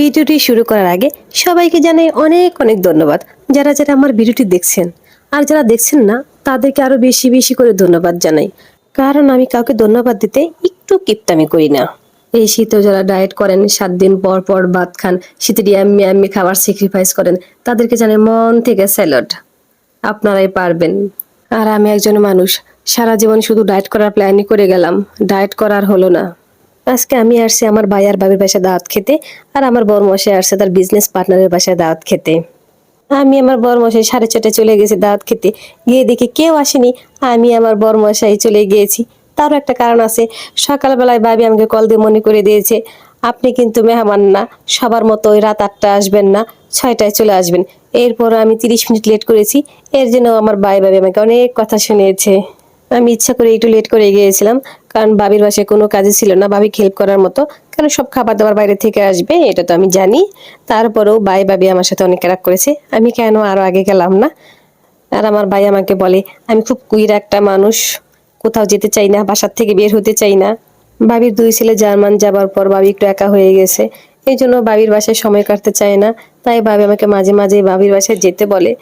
ভিডিওটি শুরু করার আগে সবাইকে জানাই অনেক অনেক ধন্যবাদ যারা যারা আমার ভিডিওটি দেখছেন। আর যারা দেখছেন না, তাদেরকে আরও বেশি বেশি করে ধন্যবাদ জানাই। কারণ আমি কাউকে ধন্যবাদ দিতে একটু কিপটামি করি না। এই শীতে যারা ডায়েট করেন, সাত দিন পর পর ভাত খান শীতের এমনি এমনি খাবার স্যাক্রিফাইস করেন, তাদেরকে জানাই মন থেকে স্যালড আপনারাই পারবেন। আর আমি একজন মানুষ, সারা জীবন শুধু ডায়েট করার প্ল্যানই করে গেলাম। ডায়েট করার হলো না। আজকে আমি আসছি আমার ভাই আর বাবির বাসায় দাওয়াত খেতে আর আমার বর মশাই আসছে তার বিজনেস পার্টনারের বাসায় দাওয়াত খেতে। আমি আমার বর মশাই সাড়ে ছটায় চলে গেছি দাওয়াত খেতে। গিয়ে দেখি কেউ আসেনি, আমি আমার বর মশাই চলে গিয়েছি। তারও একটা কারণ আছে, সকালবেলায় বাবি আমাকে কল দিয়ে মনে করে দিয়েছে, আপনি কিন্তু মেহমান না, সবার মতো ওই রাত আটটা আসবেন না, ছয়টায় চলে আসবেন। এরপর আমি তিরিশ মিনিট লেট করেছি, এর জন্য আমার ভাই বাবি আমাকে অনেক কথা শুনিয়েছে। আমি ইচ্ছা করে একটু লেট করে গিয়েছিলাম, কারণ বাবির বাসায় কোনো কাজে ছিল না বাবি হেল্প করার মতো। কারণ সব খাবার দাবার বাইরে থেকে আসবে, এটা তো আমি জানি। তারপরেও ভাই বাবি আমার সাথে অনেক রাগ করেছে। আমি কেন আরও আগে গেলাম না? আর আমার ভাই আমাকে বলে, আমি খুব কুইর একটা মানুষ, কোথাও যেতে চাই না, বাসার থেকে বের হতে চাই না। বাবির দুই ছেলে জার্মান যাবার পর বাবি একটু একা হয়ে গেছে। এই জন্য বাবির বাসায় সময় কাটতে চায় না। তাই বাবি আমাকে মাঝে মাঝে বাবির বাসায় যেতে বলে।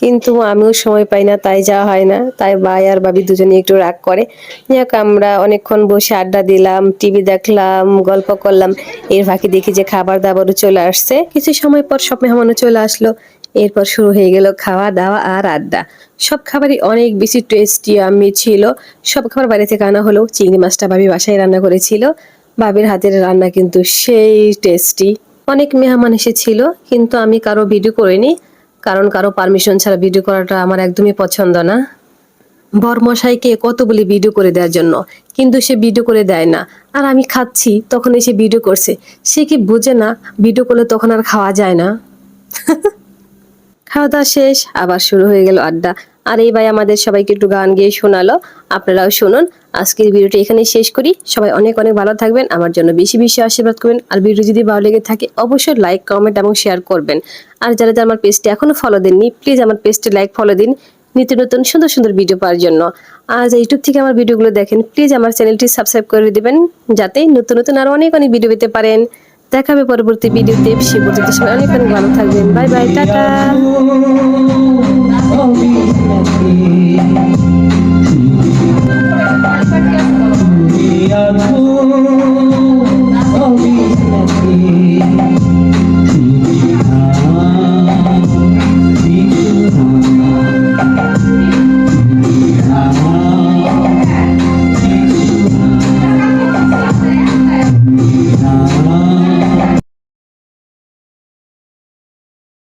কিন্তু আমিও সময় পাই না, তাই যাওয়া হয় না। তাই ভাই আর বাবি দুজনে একটু রাগ করে। যাক, আমরা অনেকক্ষণ বসে আড্ডা দিলাম, টিভি দেখলাম, গল্প করলাম। এর ফাঁকে দেখি যে খাবার দাবারও চলে আসছে। কিছু সময় পর সব মেহমানও চলে আসলো। এরপর শুরু হয়ে গেল খাওয়া দাওয়া আর আড্ডা। সব খাবারই অনেক বেশি টেস্টি আমি ছিল। সব খাবার বাইরে থেকে আনা হলো। চিংড়ি মাছটা ভাবি বাসায় রান্না করেছিল। বাবির হাতের রান্না কিন্তু সেই টেস্টি অনেক মেহমান এসেছিল, কিন্তু আমি কারও ভিডিও করিনি। কারণ কারও পারমিশন ছাড়া ভিডিও করাটা আমার একদমই পছন্দ না। বরমশাইকে কত বলি ভিডিও করে দেওয়ার জন্য, কিন্তু সে ভিডিও করে দেয় না। আর আমি খাচ্ছি তখন এসে ভিডিও করছে। সে কি বোঝে না ভিডিও করলে তখন আর খাওয়া যায় না? খাওয়া দাওয়া শেষ, আবার শুরু হয়ে গেল আড্ডা। আর এই ভাই, আমাদের সবাইকে একটু গান গিয়ে শোনালো। আপনারাও শুনুন। আজকের ভিডিওটি এখানেই শেষ করি। সবাই অনেক অনেক ভালো থাকবেন, আমার জন্য বেশি বেশি আশীর্বাদ করবেন। আর ভিডিও যদি ভালো লেগে থাকে, অবশ্যই লাইক কমেন্ট এবং শেয়ার করবেন। আর যারা যারা আমার পেজটি এখনও ফলো দেননি প্লিজ আমার পেজটি লাইক ফলো দিন। নিত্য নতুন সুন্দর সুন্দর ভিডিও পাওয়ার জন্য। আর যারা ইউটিউব থেকে আমার ভিডিওগুলো দেখেন প্লিজ আমার চ্যানেলটি সাবস্ক্রাইব করে দেবেন, যাতে নতুন নতুন আরও অনেক অনেক ভিডিও পেতে পারেন। দেখা হবে পরবর্তী ভিডিওতে সে পর্যন্ত সবাই অনেক অনেক ভালো থাকবেন। Bye bye tata.